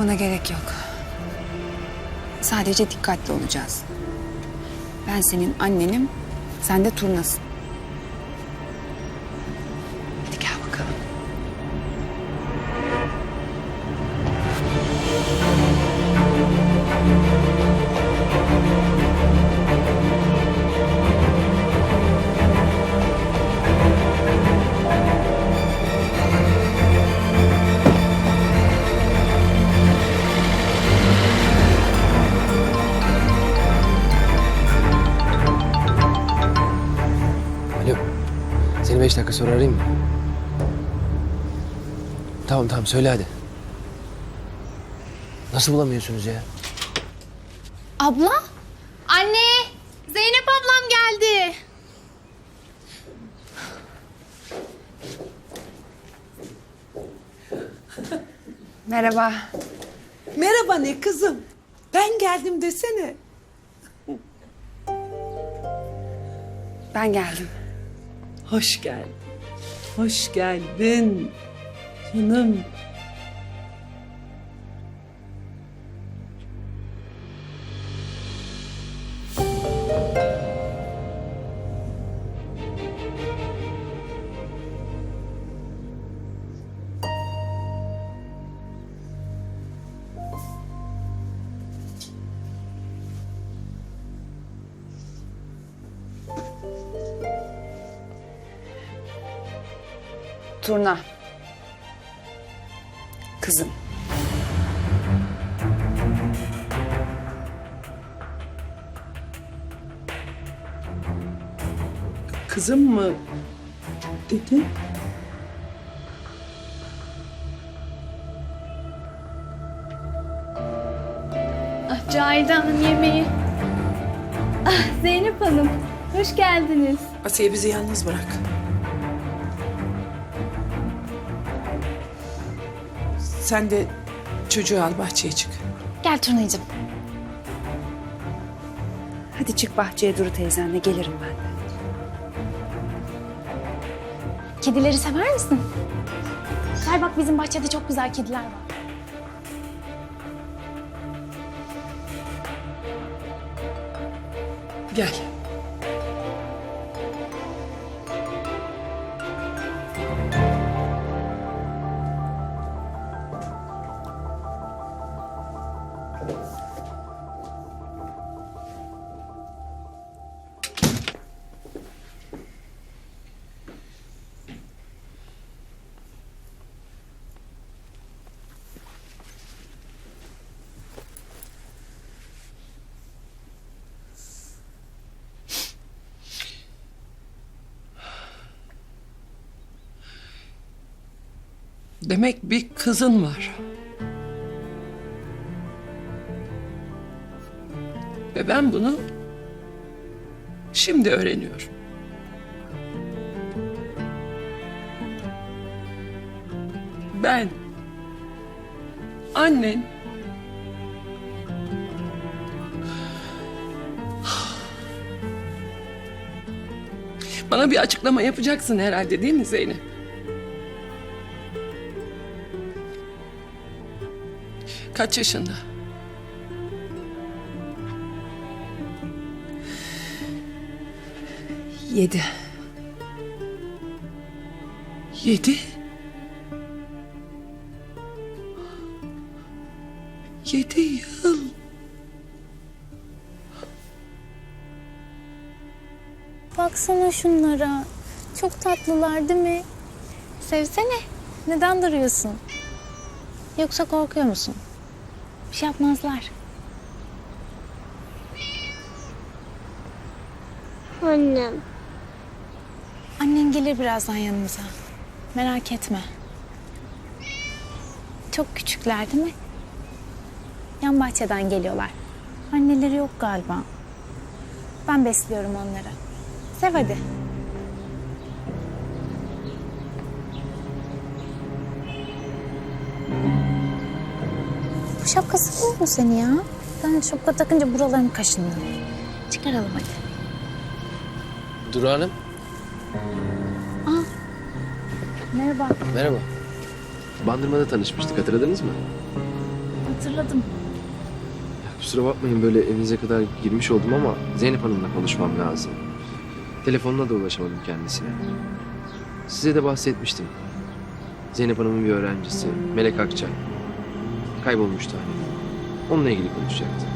Korkmana gerek yok. Sadece dikkatli olacağız. Ben senin annenim, sen de turnasın. Dakika sonra arayayım mı? Tamam tamam söyle hadi. Nasıl bulamıyorsunuz ya? Abla? Anne! Zeynep ablam geldi. Merhaba. Merhaba ne kızım? Ben geldim desene. Ben geldim. Hoş geldin. Hoş geldin. Canım. Kızım. Kızım mı? Dedi. Ah, Cahide Hanım yemeği. Ah, Zeynep Hanım, hoş geldiniz. Asiye bizi yalnız bırak. Sen de çocuğu al bahçeye çık. Gel Turnay'cığım. Hadi çık bahçeye Duru teyzenle gelirim ben de. Kedileri sever misin? Gel bak bizim bahçede çok güzel kediler var. Gel. Demek bir kızın var. Ve ben bunu şimdi öğreniyorum. Ben annen Bana bir açıklama yapacaksın herhalde değil mi Zeynep? Kaç yaşında? Yedi. Yedi. Yedi yıl. Baksana şunlara. Çok tatlılar değil mi? Sevsene. Neden duruyorsun? Yoksa korkuyor musun? Şey yapmazlar. Annem. Annen gelir birazdan yanımıza. Merak etme. Çok küçükler değil mi? Yan bahçeden geliyorlar. Anneleri yok galiba. Ben besliyorum onları. Sev hadi. Bu şapka sıkıyor mu seni ya? Ben şapka takınca buralarım kaşındı. Çıkaralım hadi. Duru Hanım. Merhaba. Merhaba. Bandırmada tanışmıştık hatırladınız mı? hatırladım. Kusura bakmayın böyle evinize kadar girmiş oldum ama Zeynep Hanım'la konuşmam lazım. Telefonuna da ulaşamadım kendisine. Size de bahsetmiştim. Zeynep Hanım'ın bir öğrencisi Melek Akçay. Kaybolmuştu hani. Onunla ilgili konuşacaktı.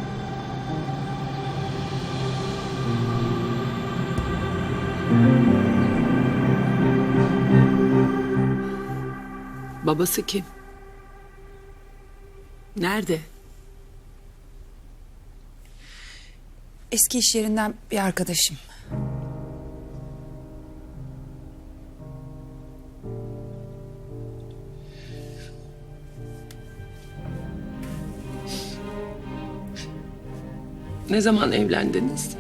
Babası kim? Nerede? Eski iş yerinden bir arkadaşım. Ne zaman evlendiniz?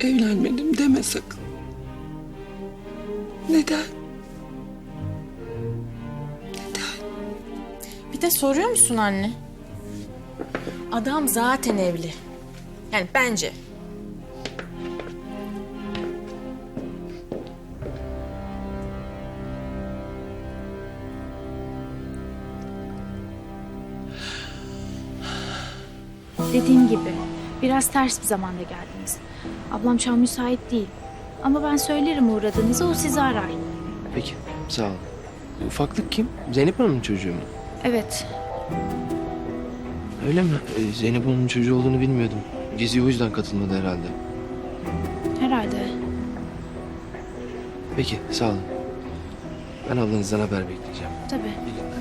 Evlenmedim deme sakın. Neden? Neden? Bir de soruyor musun anne? Adam zaten evli. Yani bence. Biraz ters bir zamanda geldiniz. Ablam şu an müsait değil. Ama ben söylerim uğradığınızı o sizi arar. Peki sağ olun. Ufaklık kim? Zeynep Hanım'ın çocuğu mu? Evet Öyle mi? Ee, Zeynep Hanım'ın çocuğu olduğunu bilmiyordum. Geziye o yüzden katılmadı herhalde. herhalde. Peki sağ olun. Ben ablanızdan haber bekleyeceğim. Tabii. İyi günler.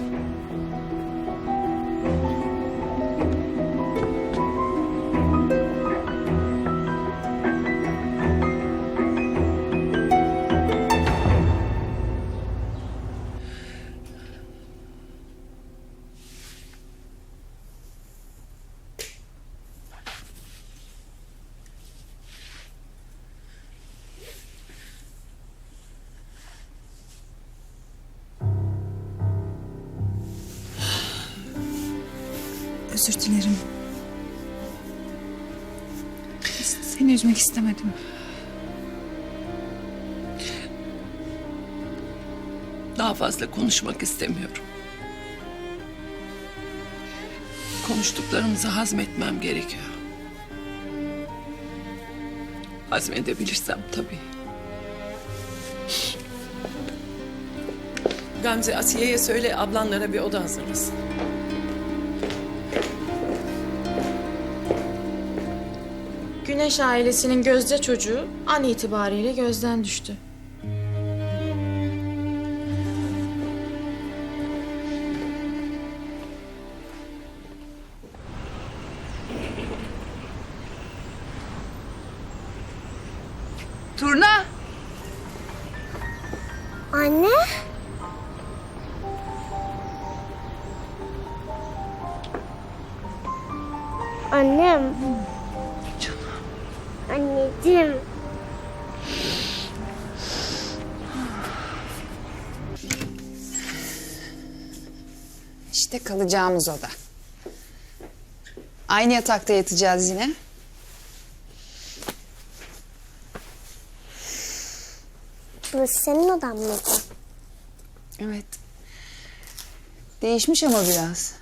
Özür dilerim. Seni üzmek istemedim. Daha fazla konuşmak istemiyorum. Konuştuklarımızı hazmetmem gerekiyor. Hazmedebilirsem tabii. Gamze Asiye'ye söyle ablanlara bir oda hazırlasın. Güneş ailesinin gözde çocuğu an itibariyle gözden düştü. İşte kalacağımız oda. Aynı yatakta yatacağız yine. Burası senin odan mıydı? Evet. Değişmiş ama biraz.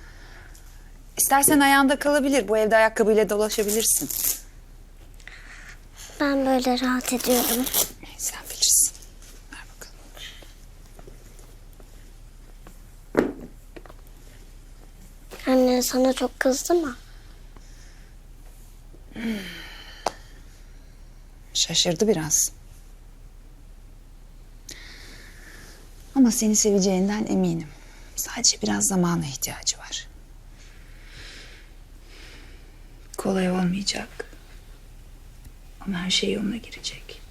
İstersen ayağında kalabilir. Bu evde ayakkabıyla dolaşabilirsin. Ben böyle rahat ediyorum. Sen bilirsin. Ver bakalım. Anne sana çok kızdı mı? Şaşırdı biraz. Ama seni seveceğinden eminim. Sadece biraz zamana ihtiyacı var. Kolay olmayacak. Ama her şey yoluna girecek.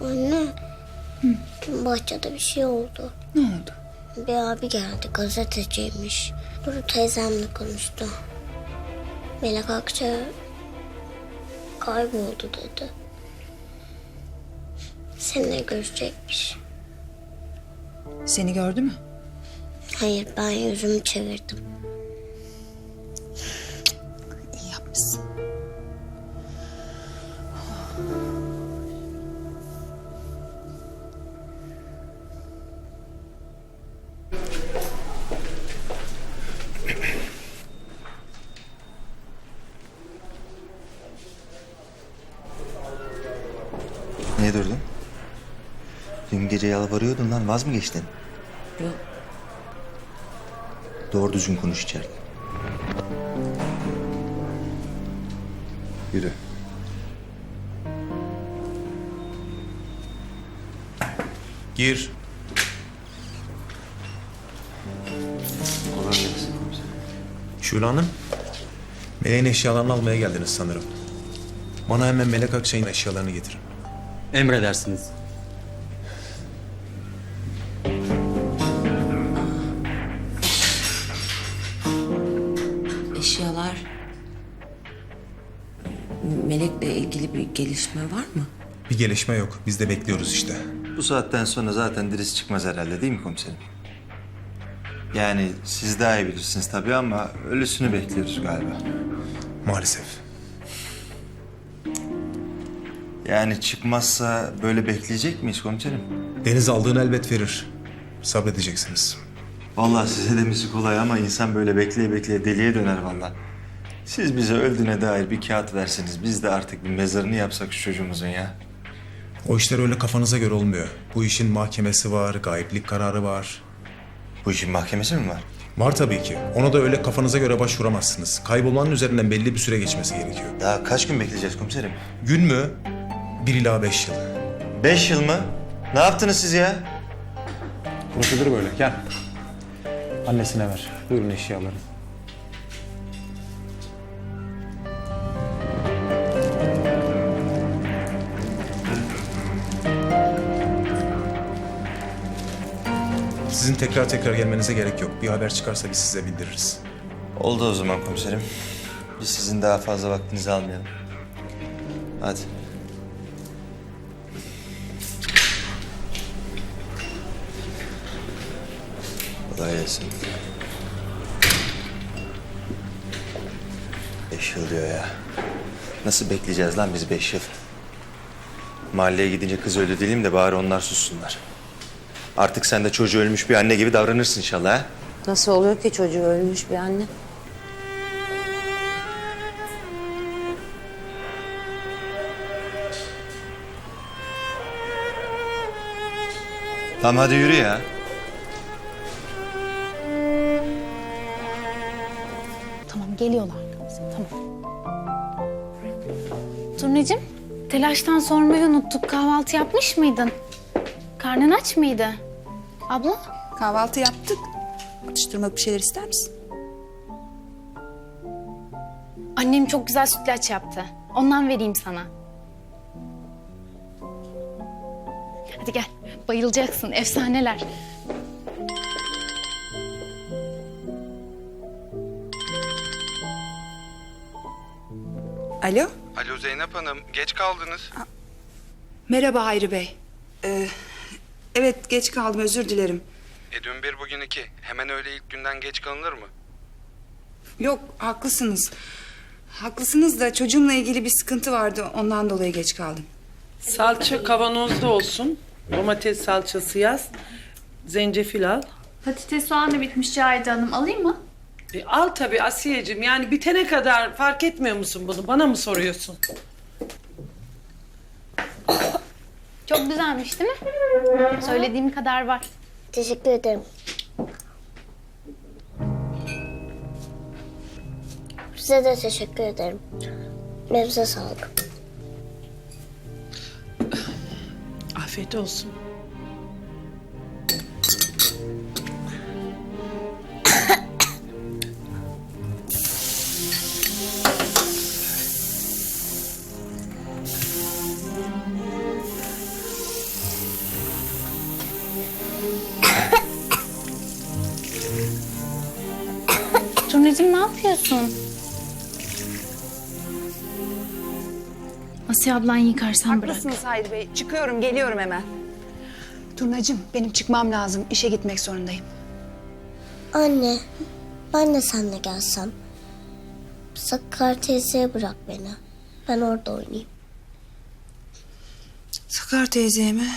Anne. Dün bahçede bir şey oldu. Ne oldu? Bir abi geldi gazeteciymiş. Duru teyzemle konuştu. Melek Akça kayboldu dedi. Seninle görüşecekmiş. Seni gördü mü? Hayır ben yüzümü çevirdim. Vaz mı geçtin? Yok. Doğru düzgün konuş içeride. Yürü. Gir. Kolay gelsin komiserim. Şule Hanım. Meleğin eşyalarını almaya geldiniz sanırım. Bana hemen Melek Akçay'ın eşyalarını getirin. Emredersiniz. Bir gelişme yok. Biz de bekliyoruz işte. Bu saatten sonra zaten dirisi çıkmaz herhalde değil mi komiserim? Yani siz daha iyi bilirsiniz tabii ama ölüsünü bekliyoruz galiba. Maalesef. Yani çıkmazsa böyle bekleyecek miyiz komiserim? Deniz aldığını elbet verir. Sabredeceksiniz. Vallahi size demesi kolay ama insan böyle bekleye bekleye deliye döner vallahi. Siz bize öldüğüne dair bir kağıt verseniz biz de artık bir mezarını yapsak şu çocuğumuzun ya. O işler öyle kafanıza göre olmuyor. Bu işin mahkemesi var, gayiplik kararı var. Bu işin mahkemesi mi var? Var tabii ki. Ona da öyle kafanıza göre başvuramazsınız. Kaybolmanın üzerinden belli bir süre geçmesi gerekiyor. Daha kaç gün bekleyeceğiz komiserim? Gün mü? Bir ila beş yıl. Beş yıl mı? Ne yaptınız siz ya? Prosedür böyle. Gel. Annesine ver. Buyurun eşyaları. Sizin tekrar tekrar gelmenize gerek yok. Bir haber çıkarsa biz size bildiririz. Oldu o zaman komiserim. Biz sizin daha fazla vaktinizi almayalım. Hadi. Kolay gelsin. Beş yıl diyor ya. Nasıl bekleyeceğiz lan biz beş yıl? Mahalleye gidince kız öldü diyelim de bari onlar sussunlar. Artık sen de çocuğu ölmüş bir anne gibi davranırsın inşallah ha? Nasıl oluyor ki çocuğu ölmüş bir anne? Tamam hadi yürü ya. Tamam geliyorlar arkamıza tamam. Turnecim telaştan sormayı unuttuk. Kahvaltı yapmış mıydın? Karnın aç mıydı? Abla? Kahvaltı yaptık. Atıştırmalık bir şeyler ister misin? Annem çok güzel sütlaç yaptı. Ondan vereyim sana. Hadi gel. Bayılacaksın. Efsaneler. Alo. Alo Zeynep Hanım, geç kaldınız. Merhaba Hayri Bey. Ee, evet geç kaldım özür dilerim. E dün bir bugün iki. Hemen öyle ilk günden geç kalınır mı? Yok haklısınız. Haklısınız da çocuğumla ilgili bir sıkıntı vardı ondan dolayı geç kaldım. Salça kavanozda olsun. Domates salçası yaz. Zencefil al. Patates soğan da bitmiş Cahide Hanım. Alayım mı? E, al tabii Asiye'cim. Yani bitene kadar fark etmiyor musun bunu? Bana mı soruyorsun? Çok güzelmiş değil mi? Söylediğim kadar var. Teşekkür ederim. Size de teşekkür ederim. Elinize sağlık. Afiyet olsun. Turnecim ne yapıyorsun? Asiye ablan yıkarsan bırak. Haklısınız Hayri Bey. Çıkıyorum geliyorum hemen. Turnacığım benim çıkmam lazım. İşe gitmek zorundayım. Anne, ben de seninle gelsem. Sakar teyzeye bırak beni. Ben orada oynayayım. Sakar teyzeye mi?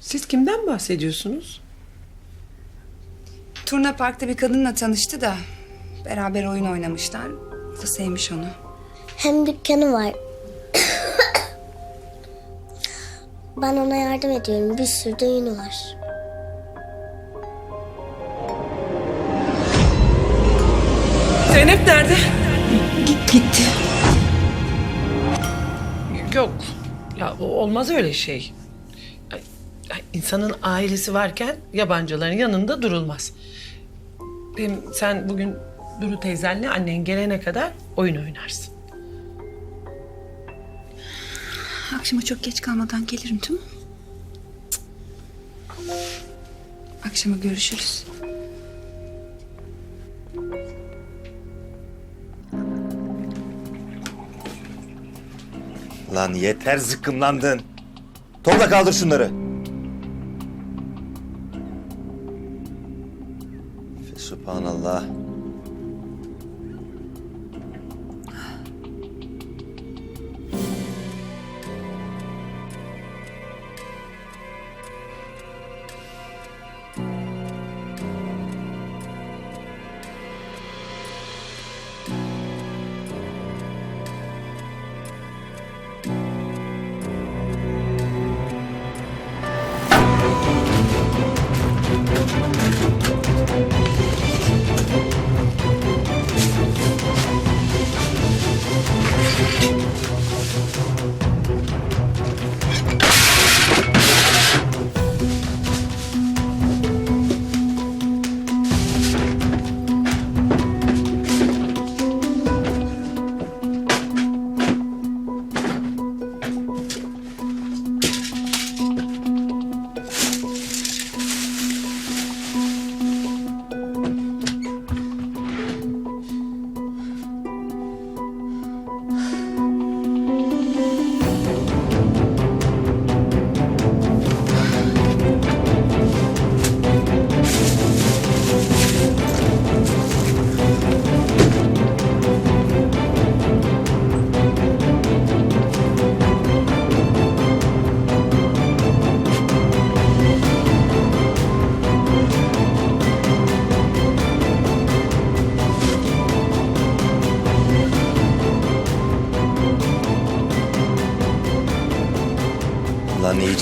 Siz kimden bahsediyorsunuz? Turna Park'ta bir kadınla tanıştı da beraber oyun oynamışlar. O da sevmiş onu. Hem dükkanı var. Ben ona yardım ediyorum. Bir sürü de yünü var. Zeynep nerede? Gitti. Yok. Ya o- olmaz öyle şey. Ya- İnsanın ailesi varken yabancıların yanında durulmaz. Hem sen bugün Duru teyzenle annen gelene kadar oyun oynarsın. Akşama çok geç kalmadan gelirim tamam mı? Cık. Akşama görüşürüz. Lan yeter zıkkımlandın. Topla kaldır şunları. Subhanallah.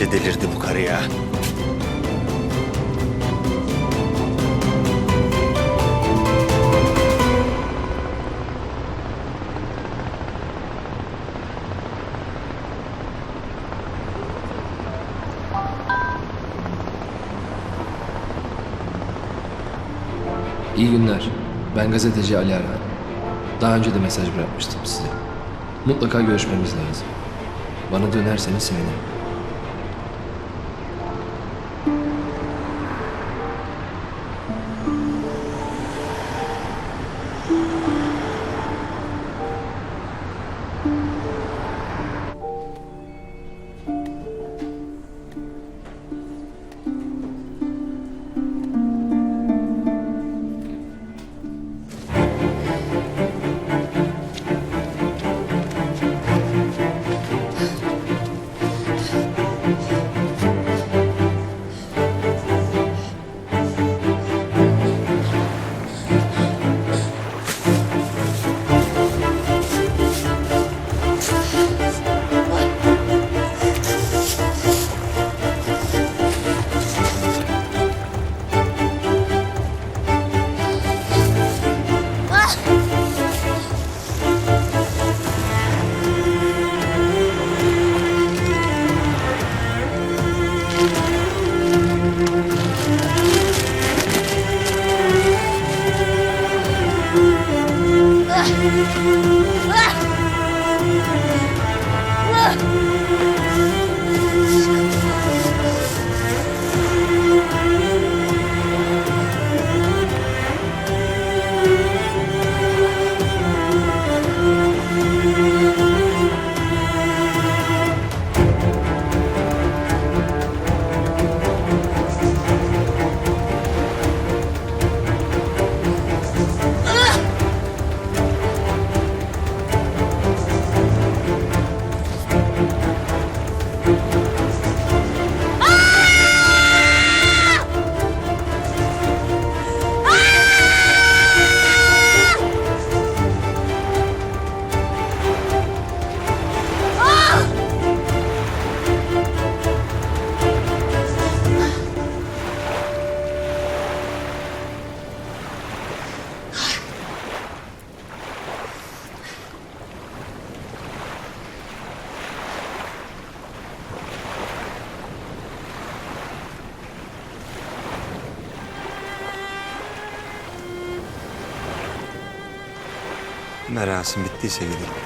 İyice delirdi bu karı ya. İyi günler. Ben gazeteci Ali Erhan. Daha önce de mesaj bırakmıştım size. Mutlaka görüşmemiz lazım. Bana dönerseniz sevinirim. Ah! Ah! Merasim bittiyse gidelim.